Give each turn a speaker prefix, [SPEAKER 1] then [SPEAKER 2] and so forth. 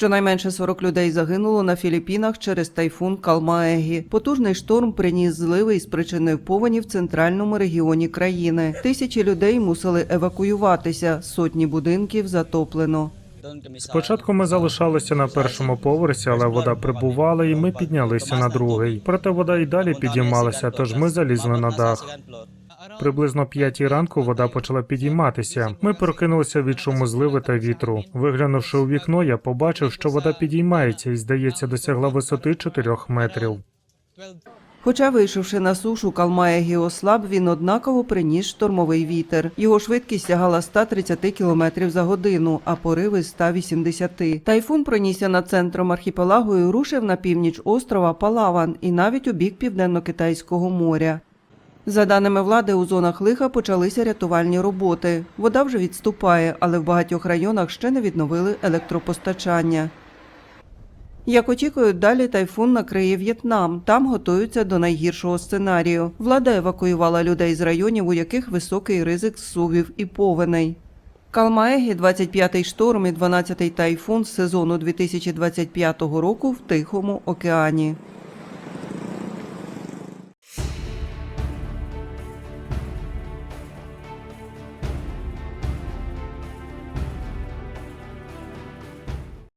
[SPEAKER 1] Щонайменше 40 людей загинуло на Філіппінах через тайфун Калмаегі. Потужний шторм приніс зливи і спричинив повені в центральному регіоні країни. Тисячі людей мусили евакуюватися. Сотні будинків затоплено.
[SPEAKER 2] Спочатку ми залишалися на першому поверсі, але вода прибувала, і ми піднялися на другий. Проте вода і далі підіймалася, тож ми залізли на дах. Приблизно п'ятій ранку вода почала підійматися. Ми прокинулися від шуму зливи та вітру. Виглянувши у вікно, я побачив, що вода підіймається і, здається, досягла висоти 4 метрів.
[SPEAKER 1] Хоча, вийшовши на сушу, Калмаегі ослаб, він однаково приніс штормовий вітер. Його швидкість сягала 130 км за годину, а пориви 180. Тайфун пронісся над центром архіпелагу і рушив на північ острова Палаван і навіть у бік південно-китайського моря. За даними влади, у зонах лиха почалися рятувальні роботи. Вода вже відступає, але в багатьох районах ще не відновили електропостачання. Як очікують, далі тайфун накриє В'єтнам. Там готуються до найгіршого сценарію. Влада евакуювала людей з районів, у яких високий ризик зсувів і повеней. Калмаегі – 25-й шторм і 12-й тайфун з сезону 2025 року в Тихому океані.